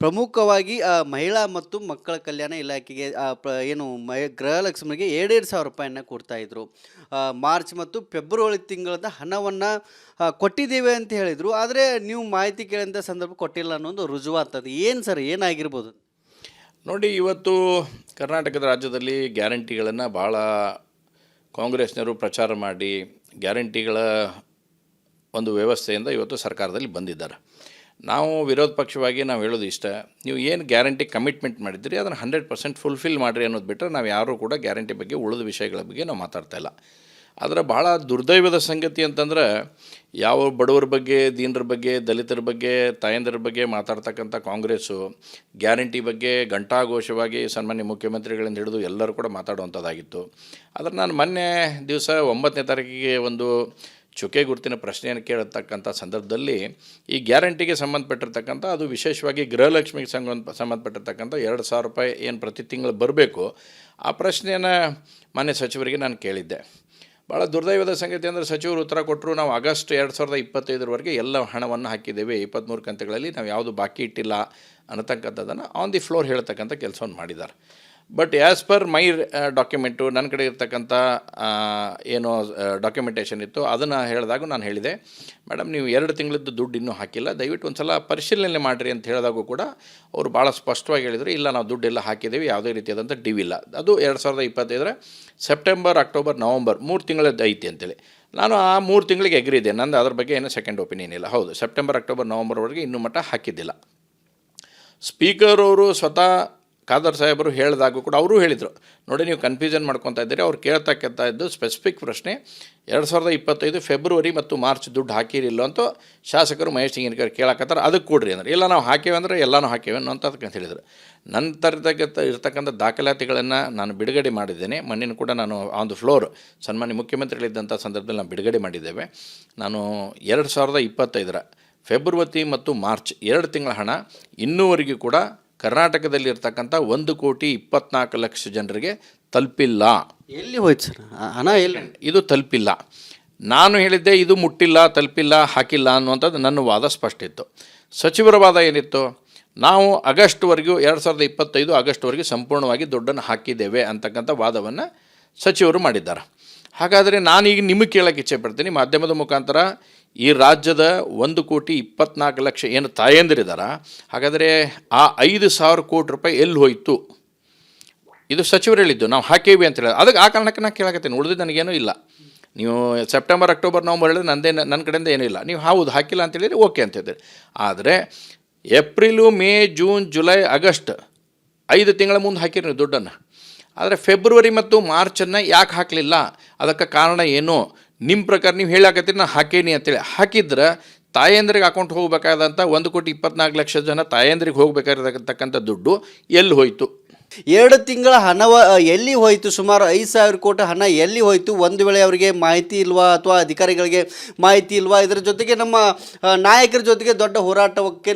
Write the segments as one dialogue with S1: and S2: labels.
S1: ಪ್ರಮುಖವಾಗಿ ಆ, ಮಹಿಳಾ ಮತ್ತು ಮಕ್ಕಳ ಕಲ್ಯಾಣ ಇಲಾಖೆಗೆ ಏನು ಮಹಿ ಗೃಹಲಕ್ಷ್ಮಿಗೆ ಎರಡೆರಡು ಸಾವಿರ ರೂಪಾಯಿಯನ್ನು ಇದ್ರು. ಮಾರ್ಚ್ ಮತ್ತು ಫೆಬ್ರವರಿ ತಿಂಗಳದ ಹಣವನ್ನು ಕೊಟ್ಟಿದ್ದೇವೆ ಅಂತ ಹೇಳಿದರು. ಆದರೆ ನೀವು ಮಾಹಿತಿ ಕೇಳಿದಂಥ ಸಂದರ್ಭ ಕೊಟ್ಟಿಲ್ಲ ಅನ್ನೋದು ರುಜುವಾತದ ಏನು ಸರ್ ಏನಾಗಿರ್ಬೋದು?
S2: ನೋಡಿ ಇವತ್ತು ಕರ್ನಾಟಕದ ರಾಜ್ಯದಲ್ಲಿ ಗ್ಯಾರಂಟಿಗಳನ್ನು ಭಾಳ ಕಾಂಗ್ರೆಸ್ನವರು ಪ್ರಚಾರ ಮಾಡಿ ಗ್ಯಾರಂಟಿಗಳ ಒಂದು ವ್ಯವಸ್ಥೆಯಿಂದ ಇವತ್ತು ಸರ್ಕಾರದಲ್ಲಿ ಬಂದಿದ್ದಾರೆ. ನಾವು ವಿರೋಧ ಪಕ್ಷವಾಗಿ ನಾವು ಹೇಳೋದು ಇಷ್ಟ. ನೀವು ಏನು ಗ್ಯಾರಂಟಿ ಕಮಿಟ್ಮೆಂಟ್ ಮಾಡಿದ್ರಿ ಅದನ್ನು ಹಂಡ್ರೆಡ್ ಪರ್ಸೆಂಟ್ ಫುಲ್ಫಿಲ್ ಮಾಡಿರಿ ಅನ್ನೋದು ಬಿಟ್ಟರೆ ನಾವು ಯಾರೂ ಕೂಡ ಗ್ಯಾರಂಟಿ ಬಗ್ಗೆ ಉಳಿದ ವಿಷಯಗಳ ಬಗ್ಗೆ ನಾವು ಮಾತಾಡ್ತಾ ಇಲ್ಲ. ಆದರೆ ಭಾಳ ದುರ್ದೈವದ ಸಂಗತಿ ಅಂತಂದ್ರೆ, ಯಾವ ಬಡವರ ಬಗ್ಗೆ, ದೀನರ ಬಗ್ಗೆ, ದಲಿತರ ಬಗ್ಗೆ, ತಾಯಂದಿರ ಬಗ್ಗೆ ಮಾತಾಡ್ತಕ್ಕಂಥ ಕಾಂಗ್ರೆಸ್ಸು ಗ್ಯಾರಂಟಿ ಬಗ್ಗೆ ಘಂಟಾಘೋಷವಾಗಿ ಸನ್ಮಾನ್ಯ ಮುಖ್ಯಮಂತ್ರಿಗಳಿಂದ ಹಿಡಿದು ಎಲ್ಲರೂ ಕೂಡ ಮಾತಾಡುವಂಥದ್ದಾಗಿತ್ತು. ಆದರೆ ನಾನು ಮೊನ್ನೆ ದಿವಸ ಒಂಬತ್ತನೇ ತಾರೀಕಿಗೆ ಒಂದು ಚುಕ್ಕೆ ಗುರುತಿನ ಪ್ರಶ್ನೆಯನ್ನು ಕೇಳತಕ್ಕಂಥ ಸಂದರ್ಭದಲ್ಲಿ ಈ ಗ್ಯಾರಂಟಿಗೆ ಸಂಬಂಧಪಟ್ಟಿರ್ತಕ್ಕಂಥ, ಅದು ವಿಶೇಷವಾಗಿ ಗೃಹಲಕ್ಷ್ಮಿಗೆ ಸಂಬಂಧ, ಸಂಬಂಧಪಟ್ಟಿರ್ತಕ್ಕಂಥ ಎರಡು ಸಾವಿರ ರೂಪಾಯಿ ಏನು ಪ್ರತಿ ತಿಂಗಳು ಬರಬೇಕು, ಆ ಪ್ರಶ್ನೆಯನ್ನು ಮಾನ್ಯ ಸಚಿವರಿಗೆ ನಾನು ಕೇಳಿದ್ದೆ. ಭಾಳ ದುರ್ದೈವದ ಸಂಗತಿ ಅಂದರೆ ಸಚಿವರು ಉತ್ತರ ಕೊಟ್ಟರು, ನಾವು ಆಗಸ್ಟ್ ಎರಡು ಸಾವಿರದ ಇಪ್ಪತ್ತೈದರವರೆಗೆ ಎಲ್ಲ ಹಣವನ್ನು ಹಾಕಿದ್ದೇವೆ ಇಪ್ಪತ್ತ್ಮೂರು ಕಂತೆಗಳಲ್ಲಿ ನಾವು ಯಾವುದು ಬಾಕಿ ಇಟ್ಟಿಲ್ಲ ಅನ್ನತಕ್ಕಂಥದ್ದನ್ನು ಆನ್ ದಿ ಫ್ಲೋರ್ ಹೇಳ್ತಕ್ಕಂಥ ಕೆಲಸವನ್ನು ಮಾಡಿದ್ದಾರೆ. But as per my document ನನ್ನ ಕಡೆ ಇರ್ತಕ್ಕಂಥ ಏನು ಡಾಕ್ಯುಮೆಂಟೇಷನ್ ಇತ್ತು, ಅದನ್ನು ಹೇಳಿದಾಗ ನಾನು ಹೇಳಿದೆ. ಮೇಡಮ್ ನೀವು ಎರಡು ತಿಂಗಳದ್ದು ದುಡ್ಡು ಇನ್ನೂ ಹಾಕಿಲ್ಲ. ದಯವಿಟ್ಟು ಒಂದು ಸಲ ಪರಿಶೀಲನೆ ಮಾಡಿರಿ ಅಂತ ಹೇಳಿದಾಗೂ ಕೂಡ ಅವರು ಭಾಳ ಸ್ಪಷ್ಟವಾಗಿ ಹೇಳಿದರು, ಇಲ್ಲ ನಾವು ದುಡ್ಡೆಲ್ಲ ಹಾಕಿದ್ದೀವಿ ಯಾವುದೇ ರೀತಿಯಾದಂಥ ಡಿವ್ ಇಲ್ಲ. ಅದು ಎರಡು ಸಾವಿರದ ಇಪ್ಪತ್ತೈದರ ಸೆಪ್ಟೆಂಬರ್ ಅಕ್ಟೋಬರ್ ನವಂಬರ್ ಮೂರು ತಿಂಗಳದ್ದು ಐತಿ ಅಂತೇಳಿ. ನಾನು ಆ ಮೂರು ತಿಂಗಳಿಗೆ ಎಗ್ರಿ ಇದೆ ನಂದು ಅದ್ರ ಬಗ್ಗೆ ಏನೂ ಸೆಕೆಂಡ್ ಒಪಿನಿಯನ್ ಇಲ್ಲ. ಹೌದು ಸೆಪ್ಟೆಂಬರ್ ಅಕ್ಟೋಬರ್ ನವಂಬರ್ವರೆಗೆ ಇನ್ನೂ ಮಟ್ಟ ಹಾಕಿದ್ದಿಲ್ಲ. ಸ್ಪೀಕರ್ ಅವರು ಸ್ವತಃ ಖಾದರ್ ಸಾಹೇಬರು ಹೇಳಿದಾಗೂ ಕೂಡ ಅವರು ಹೇಳಿದರು. ನೋಡಿ, ನೀವು ಕನ್ಫ್ಯೂಷನ್ ಮಾಡ್ಕೊತಾ ಇದ್ದೀರಿ. ಅವ್ರು ಕೇಳ್ತಕ್ಕಂಥ ಇದ್ದು ಸ್ಪೆಸಿಫಿಕ್ ಪ್ರಶ್ನೆ, ಎರಡು ಸಾವಿರದ ಇಪ್ಪತ್ತೈದು ಫೆಬ್ರವರಿ ಮತ್ತು ಮಾರ್ಚ್ ದುಡ್ಡು ಹಾಕಿರಿಲ್ಲ ಅಂತ ಶಾಸಕರು ಮಹೇಶ್ ಹಿಂಗಿನಕರ್ ಕೇಳಕತ್ತಾರೆ. ಅದಕ್ಕೆ ಕೊಡ್ರಿ ಅಂದ್ರೆ. ಇಲ್ಲ, ನಾವು ಹಾಕೇವೆ ಅಂದರೆ ಎಲ್ಲನೂ ಹಾಕೇವೆ ಅನ್ನೋ ಅಂತ ಹೇಳಿದರು. ನಂತರ ಇರ್ತಕ್ಕಂಥ ಇರತಕ್ಕಂಥ ದಾಖಲಾತಿಗಳನ್ನು ನಾನು ಬಿಡುಗಡೆ ಮಾಡಿದ್ದೇನೆ. ಮಣ್ಣಿನ ಕೂಡ ನಾನು ಆನ್ ದ ಫ್ಲೋರ್ ಸನ್ಮಾನ್ಯ ಮುಖ್ಯಮಂತ್ರಿಗಳಿದ್ದಂಥ ಸಂದರ್ಭದಲ್ಲಿ ನಾವು ಬಿಡುಗಡೆ ಮಾಡಿದ್ದೇವೆ. ನಾನು ಎರಡು ಸಾವಿರದ ಇಪ್ಪತ್ತೈದರ ಫೆಬ್ರವರಿ ಮತ್ತು ಮಾರ್ಚ್ ಎರಡು ತಿಂಗಳ ಹಣ ಇನ್ನೂವರೆಗೂ ಕೂಡ ಕರ್ನಾಟಕದಲ್ಲಿ ಇರ್ತಕ್ಕಂಥ ಒಂದು ಕೋಟಿ ಇಪ್ಪತ್ನಾಲ್ಕು ಲಕ್ಷ ಜನರಿಗೆ ತಲುಪಿಲ್ಲ.
S1: ಎಲ್ಲಿ ಹೋಯ್ತು ಸರ್? ಹಣ ಎಲ್ಲಿ?
S2: ಇದು ತಲುಪಿಲ್ಲ. ನಾನು ಹೇಳಿದ್ದೆ ಇದು ಮುಟ್ಟಿಲ್ಲ ತಲುಪಿಲ್ಲ ಹಾಕಿಲ್ಲ ಅನ್ನುವಂಥದ್ದು ನನ್ನ ವಾದ ಸ್ಪಷ್ಟ ಇತ್ತು. ಸಚಿವರ ವಾದ ಏನಿತ್ತು? ನಾವು ಆಗಸ್ಟ್ವರೆಗೂ ಎರಡು ಸಾವಿರದ ಇಪ್ಪತ್ತೈದು ಆಗಸ್ಟ್ವರೆಗೂ ಸಂಪೂರ್ಣವಾಗಿ ದುಡ್ಡನ್ನು ಹಾಕಿದ್ದೇವೆ ಅಂತಕ್ಕಂಥ ವಾದವನ್ನು ಸಚಿವರು ಮಾಡಿದ್ದಾರೆ. ಹಾಗಾದರೆ ನಾನೀಗ ನಿಮಗೆ ಕೇಳೋಕ್ಕೆ ಇಚ್ಛೆ ಪಡ್ತೀನಿ. ಮಾಧ್ಯಮದ ಮುಖಾಂತರ ಈ ರಾಜ್ಯದ ಒಂದು ಕೋಟಿ ಇಪ್ಪತ್ನಾಲ್ಕು ಲಕ್ಷ ಏನು ತಾಯಂದಿರಿದಾರ? ಹಾಗಾದರೆ ಆ ಐದು ಸಾವಿರ ಕೋಟಿ ರೂಪಾಯಿ ಎಲ್ಲಿ ಹೋಯಿತು? ಇದು ಸಚಿವರು ಹೇಳಿದ್ದು, ನಾವು ಹಾಕೇವಿ ಅಂತ ಹೇಳಿದ್ರು. ಅದಕ್ಕೆ ಆ ಕಾರಣಕ್ಕೆ ನಾನು ಕೇಳಕತ್ತೀನಿ. ಉಳಿದಿದ್ದು ನನಗೇನೂ ಇಲ್ಲ. ನೀವು ಸೆಪ್ಟೆಂಬರ್, ಅಕ್ಟೋಬರ್, ನವಂಬರ್ ಹೇಳಿದ್ರೆ ನಂದೇ ನನ್ನ ಕಡೆಯಿಂದ ಏನೂ ಇಲ್ಲ. ನೀವು ಹೌದು, ಹಾಕಿಲ್ಲ ಅಂತ ಹೇಳಿದರೆ ಓಕೆ ಅಂತ ಆದರೆ April, May, June, July, August ಐದು ತಿಂಗಳ ಮುಂದೆ ಹಾಕಿರಿ ನೀವು ದುಡ್ಡನ್ನು. ಆದರೆ ಫೆಬ್ರವರಿ ಮತ್ತು ಮಾರ್ಚನ್ನು ಯಾಕೆ ಹಾಕಲಿಲ್ಲ? ಅದಕ್ಕೆ ಕಾರಣ ಏನು? ನಿಮ್ಮ ಪ್ರಕಾರ ನೀವು ಹೇಳಾಕತ್ತೀರಿ ನಾನು ಹಾಕೇನಿ ಅಂತೇಳಿ. ಹಾಕಿದ್ರೆ ತಾಯಂದ್ರಿಗೆ ಅಕೌಂಟ್ ಹೋಗಬೇಕಾದಂಥ ಒಂದು ಕೋಟಿ ಇಪ್ಪತ್ನಾಲ್ಕು ಲಕ್ಷ ಜನ ತಾಯಂದ್ರಿಗೆ ಹೋಗಬೇಕಾಗಿರ್ತಕ್ಕಂಥ ದುಡ್ಡು ಎಲ್ಲಿ ಹೋಯಿತು?
S1: ಎರಡು ತಿಂಗಳ ಹಣವ ಎಲ್ಲಿ ಹೋಯಿತು? ಸುಮಾರು ಐದು ಸಾವಿರ ಕೋಟಿ ಹಣ ಎಲ್ಲಿ ಹೋಯಿತು? ಒಂದು ವೇಳೆ ಅವರಿಗೆ ಮಾಹಿತಿ ಇಲ್ವಾ ಅಥವಾ ಅಧಿಕಾರಿಗಳಿಗೆ ಮಾಹಿತಿ ಇಲ್ವಾ? ಇದರ ಜೊತೆಗೆ ನಮ್ಮ ನಾಯಕರ ಜೊತೆಗೆ ದೊಡ್ಡ ಹೋರಾಟಕ್ಕೆ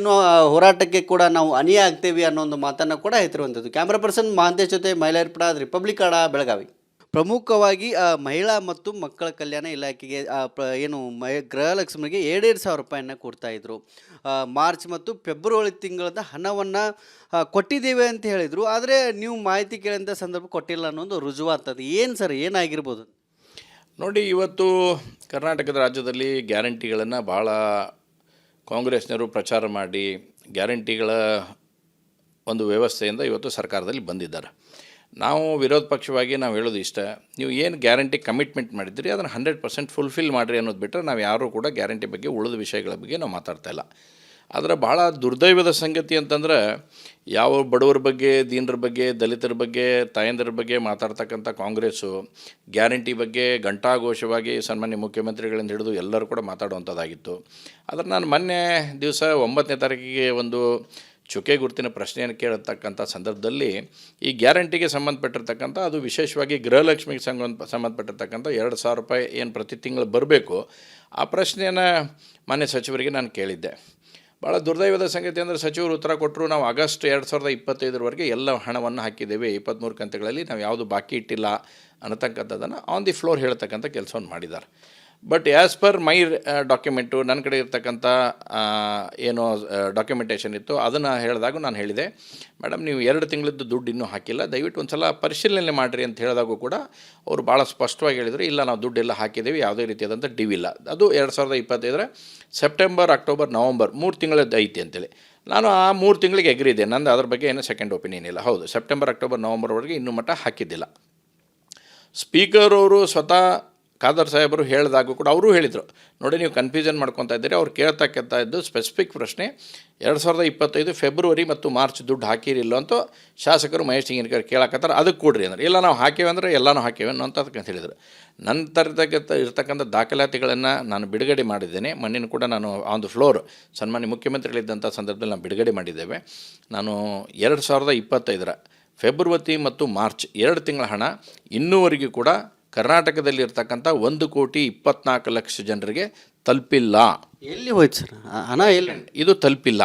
S1: ಹೋರಾಟಕ್ಕೆ ಕೂಡ ನಾವು ಅನಿಯಾಗ್ತೇವೆ ಅನ್ನೋ ಒಂದು ಮಾತನ್ನು ಕೂಡ ಹೇಳ್ತಿರುವಂಥದ್ದು ಕ್ಯಾಮ್ರಾ ಪರ್ಸನ್ ಮಹಾಂತೇಶ್ ಜೊತೆ ಮಹಿಳೆಯರ್ಪಡ ರಿಪಬ್ಲಿಕ್ ಆಡ ಬೆಳಗಾವಿ. ಪ್ರಮುಖವಾಗಿ ಆ, ಮಹಿಳಾ ಮತ್ತು ಮಕ್ಕಳ ಕಲ್ಯಾಣ ಇಲಾಖೆಗೆ ಏನು ಮಹಿ ಗೃಹಲಕ್ಷ್ಮಿಗೆ ಎರಡೆರಡು ಸಾವಿರ ರೂಪಾಯಿಯನ್ನು ಕೊಡ್ತಾ ಇದ್ರು. ಮಾರ್ಚ್ ಮತ್ತು ಫೆಬ್ರವರಿ ತಿಂಗಳದ ಹಣವನ್ನು ಕೊಟ್ಟಿದ್ದೇವೆ ಅಂತ ಹೇಳಿದರು. ಆದರೆ ನೀವು ಮಾಹಿತಿ ಕೇಳಿದಂಥ ಸಂದರ್ಭ ಕೊಟ್ಟಿಲ್ಲ ಅನ್ನೋದು ರುಜುವಾತದ್ದು ಏನು ಸರ್ ಏನಾಗಿರ್ಬೋದು?
S2: ನೋಡಿ ಇವತ್ತು ಕರ್ನಾಟಕದ ರಾಜ್ಯದಲ್ಲಿ ಗ್ಯಾರಂಟಿಗಳನ್ನು ಭಾಳ ಕಾಂಗ್ರೆಸ್ನವರು ಪ್ರಚಾರ ಮಾಡಿ ಗ್ಯಾರಂಟಿಗಳ ಒಂದು ವ್ಯವಸ್ಥೆಯಿಂದ ಇವತ್ತು ಸರ್ಕಾರದಲ್ಲಿ ಬಂದಿದ್ದಾರೆ. ನಾವು ವಿರೋಧ ಪಕ್ಷವಾಗಿ ನಾವು ಹೇಳೋದು ಇಷ್ಟ. ನೀವು ಏನು ಗ್ಯಾರಂಟಿ ಕಮಿಟ್ಮೆಂಟ್ ಮಾಡಿದ್ರಿ, ಅದನ್ನು ಹಂಡ್ರೆಡ್ ಪರ್ಸೆಂಟ್ ಫುಲ್ಫಿಲ್ ಮಾಡಿರಿ ಅನ್ನೋದು ಬಿಟ್ಟರೆ ನಾವು ಯಾರೂ ಕೂಡ ಗ್ಯಾರಂಟಿ ಬಗ್ಗೆ ಉಳಿದ ವಿಷಯಗಳ ಬಗ್ಗೆ ನಾವು ಮಾತಾಡ್ತಾ ಇಲ್ಲ. ಆದರೆ ಭಾಳ ದುರ್ದೈವದ ಸಂಗತಿ ಅಂತಂದ್ರೆ, ಯಾವ ಬಡವರ ಬಗ್ಗೆ, ದೀನರ ಬಗ್ಗೆ, ದಲಿತರ ಬಗ್ಗೆ, ತಾಯಂದಿರ ಬಗ್ಗೆ ಮಾತಾಡ್ತಕ್ಕಂಥ ಕಾಂಗ್ರೆಸ್ಸು, ಗ್ಯಾರಂಟಿ ಬಗ್ಗೆ ಘಂಟಾಘೋಷವಾಗಿ ಸನ್ಮಾನ್ಯ ಮುಖ್ಯಮಂತ್ರಿಗಳಿಂದ ಹಿಡಿದು ಎಲ್ಲರೂ ಕೂಡ ಮಾತಾಡುವಂಥದ್ದಾಗಿತ್ತು. ಆದರೆ ನಾನು ಮೊನ್ನೆ ದಿವಸ ಒಂಬತ್ತನೇ ತಾರೀಕಿಗೆ ಒಂದು ಚುಕ್ಕೆ ಗುರುತಿನ ಪ್ರಶ್ನೆಯನ್ನು ಕೇಳತಕ್ಕಂಥ ಸಂದರ್ಭದಲ್ಲಿ ಈ ಗ್ಯಾರಂಟಿಗೆ ಸಂಬಂಧಪಟ್ಟಿರ್ತಕ್ಕಂಥ, ಅದು ವಿಶೇಷವಾಗಿ ಗೃಹಲಕ್ಷ್ಮಿಗೆ ಸಂಬಂಧ, ಸಂಬಂಧಪಟ್ಟಿರ್ತಕ್ಕಂಥ ಎರಡು ಸಾವಿರ ರೂಪಾಯಿ ಏನು ಪ್ರತಿ ತಿಂಗಳು ಬರಬೇಕು, ಆ ಪ್ರಶ್ನೆಯನ್ನು ಮಾನ್ಯ ಸಚಿವರಿಗೆ ನಾನು ಕೇಳಿದ್ದೆ. ಭಾಳ ದುರ್ದೈವದ ಸಂಗತಿ ಅಂದರೆ ಸಚಿವರು ಉತ್ತರ ಕೊಟ್ಟರು, ನಾವು ಆಗಸ್ಟ್ ಎರಡು ಸಾವಿರದ ಇಪ್ಪತ್ತೈದರವರೆಗೆ ಎಲ್ಲ ಹಣವನ್ನು ಹಾಕಿದ್ದೇವೆ ಇಪ್ಪತ್ತ್ಮೂರು ಕಂತೆಗಳಲ್ಲಿ ನಾವು ಯಾವುದು ಬಾಕಿ ಇಟ್ಟಿಲ್ಲ ಅನ್ನತಕ್ಕಂಥದ್ದನ್ನು ಆನ್ ದಿ ಫ್ಲೋರ್ ಹೇಳ್ತಕ್ಕಂಥ ಕೆಲಸವನ್ನು ಮಾಡಿದ್ದಾರೆ. But as per my document ನನ್ನ ಕಡೆ ಇರ್ತಕ್ಕಂಥ ಏನು ಡಾಕ್ಯುಮೆಂಟೇಷನ್ ಇತ್ತು, ಅದನ್ನು ಹೇಳಿದಾಗ ನಾನು ಹೇಳಿದೆ. ಮೇಡಮ್ ನೀವು ಎರಡು ತಿಂಗಳದ್ದು ದುಡ್ಡು ಇನ್ನೂ ಹಾಕಿಲ್ಲ. ದಯವಿಟ್ಟು ಒಂದು ಸಲ ಪರಿಶೀಲನೆ ಮಾಡಿರಿ ಅಂತ ಹೇಳಿದಾಗೂ ಕೂಡ ಅವರು ಭಾಳ ಸ್ಪಷ್ಟವಾಗಿ ಹೇಳಿದರು, ಇಲ್ಲ ನಾವು ದುಡ್ಡೆಲ್ಲ ಹಾಕಿದ್ದೀವಿ ಯಾವುದೇ ರೀತಿಯಾದಂಥ ಡಿವ್ ಇಲ್ಲ. ಅದು ಎರಡು ಸಾವಿರದ ಇಪ್ಪತ್ತೈದರ ಸೆಪ್ಟೆಂಬರ್ ಅಕ್ಟೋಬರ್ ನವಂಬರ್ ಮೂರು ತಿಂಗಳದ್ದು ಐತಿ ಅಂತೇಳಿ. ನಾನು ಆ ಮೂರು ತಿಂಗಳಿಗೆ ಎಗ್ರಿದೆ ನಂದು ಅದ್ರ ಬಗ್ಗೆ ಏನೂ ಸೆಕೆಂಡ್ ಒಪಿನಿಯನ್ ಇಲ್ಲ. ಹೌದು ಸೆಪ್ಟೆಂಬರ್ ಅಕ್ಟೋಬರ್ ನವಂಬರ್ವರೆಗೆ ಇನ್ನೂ ಮಟ್ಟ ಹಾಕಿದ್ದಿಲ್ಲ. ಸ್ಪೀಕರ್ ಅವರು ಸ್ವತಃ ಖಾದರ್ ಸಾಹೇಬರು ಹೇಳಿದಾಗೂ ಕೂಡ ಅವರು ಹೇಳಿದರು. ನೋಡಿ, ನೀವು ಕನ್ಫ್ಯೂಷನ್ ಮಾಡ್ಕೊತಾ ಇದ್ದೀರಿ. ಅವ್ರು ಕೇಳ್ತಕ್ಕಂಥ ಇದ್ದು ಸ್ಪೆಸಿಫಿಕ್ ಪ್ರಶ್ನೆ, ಎರಡು ಸಾವಿರದ ಇಪ್ಪತ್ತೈದು ಫೆಬ್ರವರಿ ಮತ್ತು ಮಾರ್ಚ್ ದುಡ್ಡು ಹಾಕಿರಿಲ್ಲ ಅಂತ ಶಾಸಕರು ಮಹೇಶ್ ಸಿಂಗಿನ್ಕರ್ ಕೇಳಕತ್ತಾರೆ. ಅದಕ್ಕೆ ಕೊಡ್ರಿ ಅಂದ್ರೆ. ಇಲ್ಲ, ನಾವು ಹಾಕೇವೆ ಅಂದರೆ ಎಲ್ಲನೂ ಹಾಕೇವೆ ಅಂತ ಅದಕ್ಕೆ ಹೇಳಿದರು. ನಂತರ ಇರ್ತಕ್ಕಂಥ ದಾಖಲಾತಿಗಳನ್ನು ನಾನು ಬಿಡುಗಡೆ ಮಾಡಿದ್ದೇನೆ. ಮಣ್ಣಿನ ಕೂಡ ನಾನು ಆನ್ ದ ಫ್ಲೋರ್ ಸನ್ಮಾನ್ಯ ಮುಖ್ಯಮಂತ್ರಿಗಳಿದ್ದಂಥ ಸಂದರ್ಭದಲ್ಲಿ ನಾವು ಬಿಡುಗಡೆ ಮಾಡಿದ್ದೇವೆ. ನಾನು ಎರಡು ಸಾವಿರದ ಇಪ್ಪತ್ತೈದರ ಫೆಬ್ರವರಿ ಮತ್ತು ಮಾರ್ಚ್ ಎರಡು ತಿಂಗಳ ಹಣ ಇನ್ನೂವರೆಗೂ ಕೂಡ ಕರ್ನಾಟಕದಲ್ಲಿ ಇರ್ತಕ್ಕಂಥ ಒಂದು ಕೋಟಿ ಇಪ್ಪತ್ನಾಲ್ಕು ಲಕ್ಷ ಜನರಿಗೆ ತಲುಪಿಲ್ಲ.
S1: ಎಲ್ಲಿ ಹೋಯ್ತು ಸರ್? ಹಣ ಎಲ್ಲಿ?
S2: ಇದು ತಲುಪಿಲ್ಲ.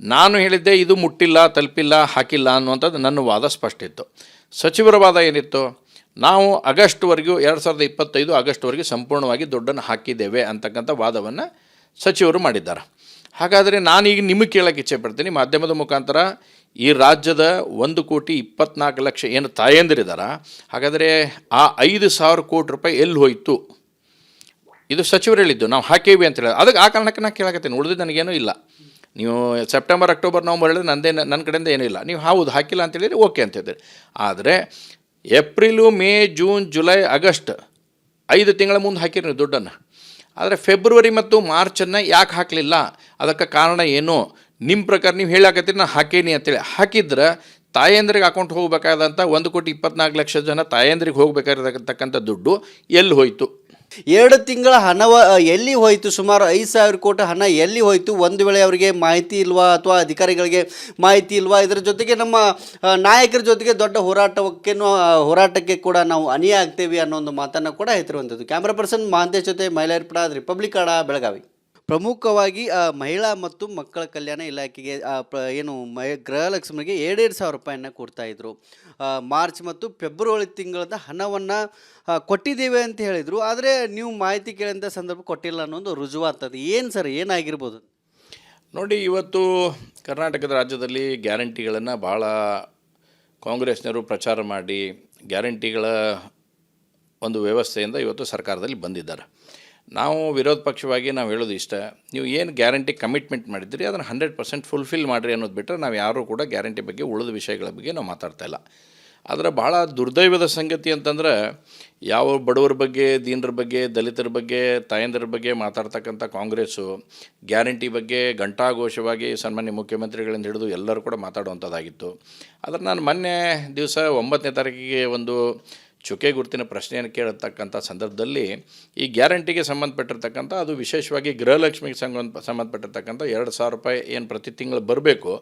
S2: ನಾನು ಹೇಳಿದ್ದೆ ಇದು ಮುಟ್ಟಿಲ್ಲ ತಲುಪಿಲ್ಲ ಹಾಕಿಲ್ಲ ಅನ್ನುವಂಥದ್ದು ನನ್ನ ವಾದ ಸ್ಪಷ್ಟ ಇತ್ತು. ಸಚಿವರ ವಾದ ಏನಿತ್ತು? ನಾವು ಆಗಸ್ಟ್ವರೆಗೂ ಎರಡು ಸಾವಿರದ ಇಪ್ಪತ್ತೈದು ಆಗಸ್ಟ್ವರೆಗೆ ಸಂಪೂರ್ಣವಾಗಿ ದುಡ್ಡನ್ನು ಹಾಕಿದ್ದೇವೆ ಅಂತಕ್ಕಂಥ ವಾದವನ್ನು ಸಚಿವರು ಮಾಡಿದ್ದಾರೆ. ಹಾಗಾದರೆ ನಾನೀಗ ನಿಮಗೆ ಕೇಳೋಕ್ಕೆ ಇಚ್ಛೆ ಪಡ್ತೀನಿ. ಮಾಧ್ಯಮದ ಮುಖಾಂತರ ಈ ರಾಜ್ಯದ ಒಂದು ಕೋಟಿ ಇಪ್ಪತ್ನಾಲ್ಕು ಲಕ್ಷ ಏನು ತಾಯಂದಿರಿದಾರ? ಹಾಗಾದರೆ ಆ ಐದು ಸಾವಿರ ಕೋಟಿ ರೂಪಾಯಿ ಎಲ್ಲಿ ಹೋಯಿತು? ಇದು ಸಚಿವರು ಹೇಳಿದ್ದು, ನಾವು ಹಾಕೇವಿ ಅಂತ ಹೇಳಿದ್ರು. ಅದಕ್ಕೆ ಆ ಕಾರಣಕ್ಕೆ ನಾನು ಕೇಳಕತ್ತೀನಿ. ಉಳಿದಿದ್ದು ನನಗೇನು ಇಲ್ಲ. ನೀವು ಸೆಪ್ಟೆಂಬರ್, ಅಕ್ಟೋಬರ್, ನವಂಬರ್ ಹೇಳಿದ್ರೆ ನಂದೇ, ನನ್ನ ಕಡೆಯಿಂದ ಏನೂ ಇಲ್ಲ. ನೀವು ಹೌದು, ಹಾಕಿಲ್ಲ ಅಂತ ಹೇಳಿದ್ರೆ ಓಕೆ ಅಂತ ಹೇಳಿದ್ರಿ. ಆದರೆ April, May, June, July, August ಐದು ತಿಂಗಳ ಮುಂದೆ ಹಾಕಿರಿ ನೀವು ದುಡ್ಡನ್ನು. ಆದರೆ ಫೆಬ್ರವರಿ ಮತ್ತು ಮಾರ್ಚನ್ನು ಯಾಕೆ ಹಾಕಲಿಲ್ಲ? ಅದಕ್ಕೆ ಕಾರಣ ಏನು? ನಿಮ್ಮ ಪ್ರಕಾರ ನೀವು ಹೇಳಾಕತ್ತೀರಿ ನಾನು ಹಾಕೇನಿ ಅಂತೇಳಿ. ಹಾಕಿದ್ರೆ ತಾಯಂದ್ರಿಗೆ ಅಕೌಂಟ್ ಹೋಗಬೇಕಾದಂಥ ಒಂದು ಕೋಟಿ ಇಪ್ಪತ್ನಾಲ್ಕು ಲಕ್ಷ ಜನ ತಾಯಂದ್ರಿಗೆ ಹೋಗಬೇಕಾಗಿರ್ತಕ್ಕಂಥ ದುಡ್ಡು ಎಲ್ಲಿ ಹೋಯಿತು?
S1: ಎರಡು ತಿಂಗಳ ಹಣವ ಎಲ್ಲಿ ಹೋಯಿತು? ಸುಮಾರು ಐದು ಸಾವಿರ ಕೋಟಿ ಹಣ ಎಲ್ಲಿ ಹೋಯಿತು? ಒಂದು ವೇಳೆ ಅವರಿಗೆ ಮಾಹಿತಿ ಇಲ್ವಾ ಅಥವಾ ಅಧಿಕಾರಿಗಳಿಗೆ ಮಾಹಿತಿ ಇಲ್ವಾ? ಇದರ ಜೊತೆಗೆ ನಮ್ಮ ನಾಯಕರ ಜೊತೆಗೆ ದೊಡ್ಡ ಹೋರಾಟಕ್ಕೆ ಹೋರಾಟಕ್ಕೆ ಕೂಡ ನಾವು ಅನಿಯ ಆಗ್ತೇವೆ ಅನ್ನೋ ಒಂದು ಮಾತನ್ನು ಕೂಡ ಹೆತ್ತಿರುವಂಥದ್ದು ಕ್ಯಾಮ್ರಾ ಪರ್ಸನ್ ಮಹಾಂತೇಶ್ ಜೊತೆ ಮಹಿಳೆಯರ್ಪಡ ರಿಪಬ್ಲಿಕ್ ಆಡ ಬೆಳಗಾವಿ. ಪ್ರಮುಖವಾಗಿ ಆ, ಮಹಿಳಾ ಮತ್ತು ಮಕ್ಕಳ ಕಲ್ಯಾಣ ಇಲಾಖೆಗೆ ಏನು ಮಹಿ ಗೃಹಲಕ್ಷ್ಮಿಗೆ ಎರಡೆರಡು ಸಾವಿರ ರೂಪಾಯಿಯನ್ನು ಇದ್ರು. ಮಾರ್ಚ್ ಮತ್ತು ಫೆಬ್ರವರಿ ತಿಂಗಳದ ಹಣವನ್ನು ಕೊಟ್ಟಿದ್ದೇವೆ ಅಂತ ಹೇಳಿದರು. ಆದರೆ ನೀವು ಮಾಹಿತಿ ಕೇಳಿದಂಥ ಸಂದರ್ಭ ಕೊಟ್ಟಿಲ್ಲ ಅನ್ನೋದು ರುಜುವಾಗ್ತದೆ. ಏನು ಸರ್ ಏನಾಗಿರ್ಬೋದು?
S2: ನೋಡಿ ಇವತ್ತು ಕರ್ನಾಟಕದ ರಾಜ್ಯದಲ್ಲಿ ಗ್ಯಾರಂಟಿಗಳನ್ನು ಭಾಳ ಕಾಂಗ್ರೆಸ್ನವರು ಪ್ರಚಾರ ಮಾಡಿ ಗ್ಯಾರಂಟಿಗಳ ಒಂದು ವ್ಯವಸ್ಥೆಯಿಂದ ಇವತ್ತು ಸರ್ಕಾರದಲ್ಲಿ ಬಂದಿದ್ದಾರೆ. ನಾವು ವಿರೋಧ ಪಕ್ಷವಾಗಿ ನಾವು ಹೇಳೋದು ಇಷ್ಟ. ನೀವು ಏನು ಗ್ಯಾರಂಟಿ ಕಮಿಟ್ಮೆಂಟ್ ಮಾಡಿದ್ರಿ, ಅದನ್ನು ಹಂಡ್ರೆಡ್ ಪರ್ಸೆಂಟ್ ಫುಲ್ಫಿಲ್ ಮಾಡಿರಿ ಅನ್ನೋದು ಬಿಟ್ಟರೆ ನಾವು ಯಾರೂ ಕೂಡ ಗ್ಯಾರಂಟಿ ಬಗ್ಗೆ ಉಳಿದ ವಿಷಯಗಳ ಬಗ್ಗೆ ನಾವು ಮಾತಾಡ್ತಾ ಇಲ್ಲ. ಆದರೆ ಭಾಳ ದುರ್ದೈವದ ಸಂಗತಿ ಅಂತಂದ್ರೆ, ಯಾವ ಬಡವರ ಬಗ್ಗೆ, ದೀನರ ಬಗ್ಗೆ, ದಲಿತರ ಬಗ್ಗೆ, ತಾಯಂದಿರ ಬಗ್ಗೆ ಮಾತಾಡ್ತಕ್ಕಂಥ ಕಾಂಗ್ರೆಸ್ಸು, ಗ್ಯಾರಂಟಿ ಬಗ್ಗೆ ಘಂಟಾಘೋಷವಾಗಿ ಸನ್ಮಾನ್ಯ ಮುಖ್ಯಮಂತ್ರಿಗಳಿಂದ ಹಿಡಿದು ಎಲ್ಲರೂ ಕೂಡ ಮಾತಾಡುವಂಥದ್ದಾಗಿತ್ತು. ಆದರೆ ನಾನು ಮೊನ್ನೆ ದಿವಸ ಒಂಬತ್ತನೇ ತಾರೀಕಿಗೆ ಒಂದು ಚುಕ್ಕೆ ಗುರುತಿನ ಪ್ರಶ್ನೆಯನ್ನು ಕೇಳತಕ್ಕಂಥ ಸಂದರ್ಭದಲ್ಲಿ ಈ ಗ್ಯಾರಂಟಿಗೆ ಸಂಬಂಧಪಟ್ಟಿರ್ತಕ್ಕಂಥ, ಅದು ವಿಶೇಷವಾಗಿ ಗೃಹಲಕ್ಷ್ಮಿಗೆ ಸಂಬಂಧ, ಸಂಬಂಧಪಟ್ಟಿರ್ತಕ್ಕಂಥ ಎರಡು ಸಾವಿರ ರೂಪಾಯಿ ಏನು ಪ್ರತಿ ತಿಂಗಳು ಬರಬೇಕು,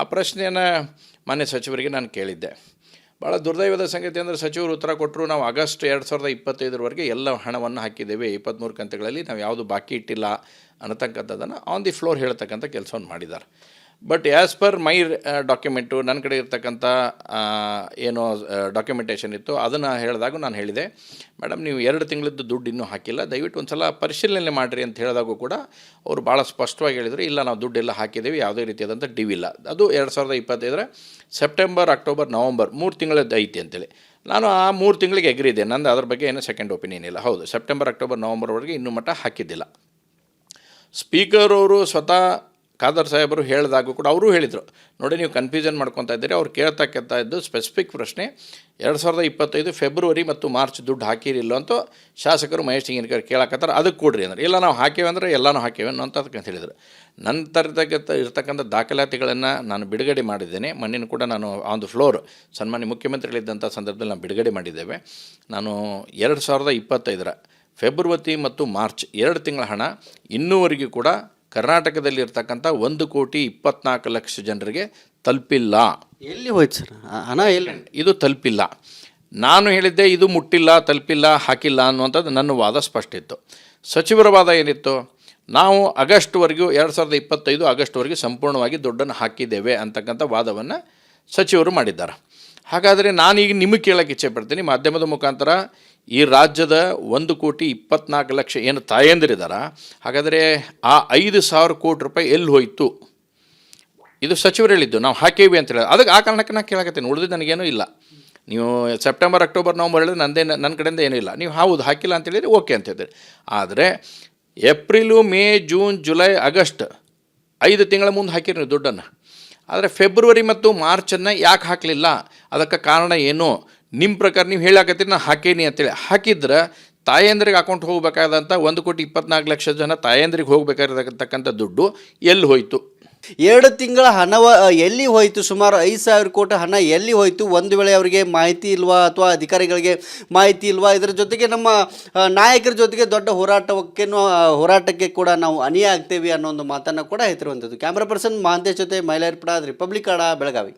S2: ಆ ಪ್ರಶ್ನೆಯನ್ನು ಮಾನ್ಯ ಸಚಿವರಿಗೆ ನಾನು ಕೇಳಿದ್ದೆ. ಭಾಳ ದುರ್ದೈವದ ಸಂಗತಿ ಅಂದರೆ ಸಚಿವರು ಉತ್ತರ ಕೊಟ್ಟರು, ನಾವು ಆಗಸ್ಟ್ ಎರಡು ಸಾವಿರದ ಇಪ್ಪತ್ತೈದರವರೆಗೆ ಎಲ್ಲ ಹಣವನ್ನು ಹಾಕಿದ್ದೇವೆ ಇಪ್ಪತ್ತ್ಮೂರು ಕಂತೆಗಳಲ್ಲಿ ನಾವು ಯಾವುದು ಬಾಕಿ ಇಟ್ಟಿಲ್ಲ ಅನ್ನತಕ್ಕಂಥದ್ದನ್ನು ಆನ್ ದಿ ಫ್ಲೋರ್ ಹೇಳ್ತಕ್ಕಂಥ ಕೆಲಸವನ್ನು ಮಾಡಿದ್ದಾರೆ. But as per my document ನನ್ನ ಕಡೆ ಇರ್ತಕ್ಕಂಥ ಏನೋ ಡಾಕ್ಯುಮೆಂಟೇಷನ್ ಇತ್ತು, ಅದನ್ನು ಹೇಳಿದಾಗ ನಾನು ಹೇಳಿದೆ. ಮೇಡಮ್ ನೀವು ಎರಡು ತಿಂಗಳದ್ದು ದುಡ್ಡು ಇನ್ನೂ ಹಾಕಿಲ್ಲ. ದಯವಿಟ್ಟು ಒಂದು ಸಲ ಪರಿಶೀಲನೆ ಮಾಡಿರಿ ಅಂತ ಹೇಳಿದಾಗೂ ಕೂಡ ಅವರು ಭಾಳ ಸ್ಪಷ್ಟವಾಗಿ ಹೇಳಿದರು, ಇಲ್ಲ ನಾವು ದುಡ್ಡೆಲ್ಲ ಹಾಕಿದ್ದೀವಿ ಯಾವುದೇ ರೀತಿಯಾದಂಥ ಡಿವಿಲ್ಲ ಅದು ಎರಡು ಸಾವಿರದ ಇಪ್ಪತ್ತೈದರ ಸೆಪ್ಟೆಂಬರ್ ಅಕ್ಟೋಬರ್ ನವಂಬರ್ ಮೂರು ತಿಂಗಳದ್ದು ಐತಿ ಅಂತೇಳಿ. ನಾನು ಆ ಮೂರು ತಿಂಗಳಿಗೆ ಎಗ್ರಿದೆ ನಂದು ಅದ್ರ ಬಗ್ಗೆ ಏನೂ ಸೆಕೆಂಡ್ ಒಪಿನಿಯನ್ ಇಲ್ಲ. ಹೌದು ಸೆಪ್ಟೆಂಬರ್ ಅಕ್ಟೋಬರ್ ನವಂಬರ್ವರೆಗೆ ಇನ್ನೂ ಮಟ್ಟ ಹಾಕಿದ್ದಿಲ್ಲ. ಸ್ಪೀಕರ್ ಅವರು ಸ್ವತಃ ಖಾದರ್ ಸಾಹೇಬರು ಹೇಳಿದಾಗೂ ಕೂಡ ಅವರು ಹೇಳಿದರು. ನೋಡಿ ನೀವು ಕನ್ಫ್ಯೂಷನ್ ಮಾಡ್ಕೊತಾ ಇದ್ದೀರಿ, ಅವ್ರು ಕೇಳ್ತಕ್ಕಂಥ ಇದ್ದು ಸ್ಪೆಸಿಫಿಕ್ ಪ್ರಶ್ನೆ, ಎರಡು ಸಾವಿರದ ಇಪ್ಪತ್ತೈದು ಫೆಬ್ರವರಿ ಮತ್ತು ಮಾರ್ಚ್ ದುಡ್ಡು ಹಾಕಿರಿಲ್ಲ ಅಂತ ಶಾಸಕರು ಮಹೇಶ್ ಹಿಂಗಿನಕರ್ ಕೇಳಕತ್ತಾರ, ಅದಕ್ಕೆ ಕೊಡ್ರಿ ಅಂದ್ರೆ. ಇಲ್ಲ, ನಾವು ಹಾಕೇವೆ ಅಂದರೆ ಎಲ್ಲನೂ ಹಾಕೇವೆ ಅಂತ ಅದಕ್ಕೆ ಹೇಳಿದರು. ನಂತರ ಇರ್ತಕ್ಕಂಥ ದಾಖಲಾತಿಗಳನ್ನು ನಾನು ಬಿಡುಗಡೆ ಮಾಡಿದ್ದೇನೆ. ಮಣ್ಣಿನ ಕೂಡ ನಾನು ಆನ್ ದ ಫ್ಲೋರ್ ಸನ್ಮಾನ್ಯ ಮುಖ್ಯಮಂತ್ರಿಗಳಿದ್ದಂಥ ಸಂದರ್ಭದಲ್ಲಿ ನಾನು ಬಿಡುಗಡೆ ಮಾಡಿದ್ದೇವೆ. ನಾನು ಎರಡು ಸಾವಿರದ ಇಪ್ಪತ್ತೈದರ ಫೆಬ್ರವರಿ ಮತ್ತು ಮಾರ್ಚ್ ಎರಡು ತಿಂಗಳ ಹಣ ಇನ್ನೂವರೆಗೂ ಕೂಡ ಕರ್ನಾಟಕದಲ್ಲಿ ಇರ್ತಕ್ಕಂಥ ಒಂದು ಕೋಟಿ ಇಪ್ಪತ್ನಾಲ್ಕು ಲಕ್ಷ ಜನರಿಗೆ ತಲುಪಿಲ್ಲ.
S1: ಎಲ್ಲಿ ಹೋಯ್ತು ಸರ್? ಹಣ ಎಲ್ಲಿ?
S2: ಇದು ತಲುಪಿಲ್ಲ. ನಾನು ಹೇಳಿದ್ದೆ ಇದು ಮುಟ್ಟಿಲ್ಲ ತಲುಪಿಲ್ಲ ಹಾಕಿಲ್ಲ ಅನ್ನುವಂಥದ್ದು ನನ್ನ ವಾದ ಸ್ಪಷ್ಟ ಇತ್ತು. ಸಚಿವರ ವಾದ ಏನಿತ್ತು? ನಾವು ಆಗಸ್ಟ್ವರೆಗೂ ಎರಡು ಸಾವಿರದ ಇಪ್ಪತ್ತೈದು ಆಗಸ್ಟ್ವರೆಗೆ ಸಂಪೂರ್ಣವಾಗಿ ದುಡ್ಡನ್ನು ಹಾಕಿದ್ದೇವೆ ಅಂತಕ್ಕಂಥ ವಾದವನ್ನು ಸಚಿವರು ಮಾಡಿದ್ದಾರೆ. ಹಾಗಾದರೆ ನಾನೀಗ ನಿಮಗೆ ಕೇಳೋಕ್ಕೆ ಇಚ್ಛೆ ಪಡ್ತೀನಿ. ಮಾಧ್ಯಮದ ಮುಖಾಂತರ ಈ ರಾಜ್ಯದ ಒಂದು ಕೋಟಿ ಇಪ್ಪತ್ನಾಲ್ಕು ಲಕ್ಷ ಏನು ತಾಯಂದಿರಿದಾರ? ಹಾಗಾದರೆ ಆ ಐದು ಸಾವಿರ ಕೋಟಿ ರೂಪಾಯಿ ಎಲ್ಲಿ ಹೋಯಿತು? ಇದು ಸಚಿವರು ಹೇಳಿದ್ದು ನಾವು ಹಾಕೇವಿ ಅಂತ ಹೇಳಿದ್ರು ಅದಕ್ಕೆ ಆ ಕಾರಣಕ್ಕೆ ನಾನು ಕೇಳಕತ್ತೀನಿ. ಉಳಿದಿದ್ದು ನನಗೇನೂ ಇಲ್ಲ. ನೀವು ಸೆಪ್ಟೆಂಬರ್, ಅಕ್ಟೋಬರ್, ನವಂಬರ್ ಹೇಳಿದ್ರೆ ನಂದೇ, ನನ್ನ ಕಡೆಯಿಂದ ಏನೂ ಇಲ್ಲ. ನೀವು ಹೌದು, ಹಾಕಿಲ್ಲ ಅಂತ ಹೇಳಿದ್ರೆ ಓಕೆ ಅಂತ ಆದರೆ April, May, June, July, August ಐದು ತಿಂಗಳ ಮುಂದೆ ಹಾಕಿರಿ ನೀವು ದುಡ್ಡನ್ನು. ಆದರೆ ಫೆಬ್ರವರಿ ಮತ್ತು ಮಾರ್ಚನ್ನು ಯಾಕೆ ಹಾಕಲಿಲ್ಲ? ಅದಕ್ಕೆ ಕಾರಣ ಏನು? ನಿಮ್ಮ ಪ್ರಕಾರ ನೀವು ಹೇಳಾಕತ್ತೀರಿ ನಾನು ಹಾಕೇನಿ ಅಂತೇಳಿ. ಹಾಕಿದ್ರೆ ತಾಯಂದ್ರಿಗೆ ಅಕೌಂಟ್ ಹೋಗಬೇಕಾದಂಥ ಒಂದು ಕೋಟಿ ಇಪ್ಪತ್ನಾಲ್ಕು ಲಕ್ಷ ಜನ ತಾಯಂದ್ರಿಗೆ ಹೋಗಬೇಕಾಗಿರ್ತಕ್ಕಂಥ ದುಡ್ಡು ಎಲ್ಲಿ ಹೋಯಿತು?
S1: ಎರಡು ತಿಂಗಳ ಹಣವ ಎಲ್ಲಿ ಹೋಯಿತು? ಸುಮಾರು ಐದು ಸಾವಿರ ಕೋಟಿ ಹಣ ಎಲ್ಲಿ ಹೋಯಿತು? ಒಂದು ವೇಳೆ ಅವರಿಗೆ ಮಾಹಿತಿ ಇಲ್ವಾ ಅಥವಾ ಅಧಿಕಾರಿಗಳಿಗೆ ಮಾಹಿತಿ ಇಲ್ವಾ? ಇದರ ಜೊತೆಗೆ ನಮ್ಮ ನಾಯಕರ ಜೊತೆಗೆ ದೊಡ್ಡ ಹೋರಾಟಕ್ಕೆ ಹೋರಾಟಕ್ಕೆ ಕೂಡ ನಾವು ಅಣಿಯಾಗ್ತೇವೆ ಅನ್ನೋ ಒಂದು ಮಾತನ್ನು ಕೂಡ ಹೇಳ್ತಿರುವಂಥದ್ದು ಕ್ಯಾಮ್ರಾ ಪರ್ಸನ್ ಮಹಾಂತೇಶ್ ಜೊತೆ ಮಹಿಳೆಯರ್ಪಡ ರಿಪಬ್ಲಿಕ್ ಆಡ ಬೆಳಗಾವಿ.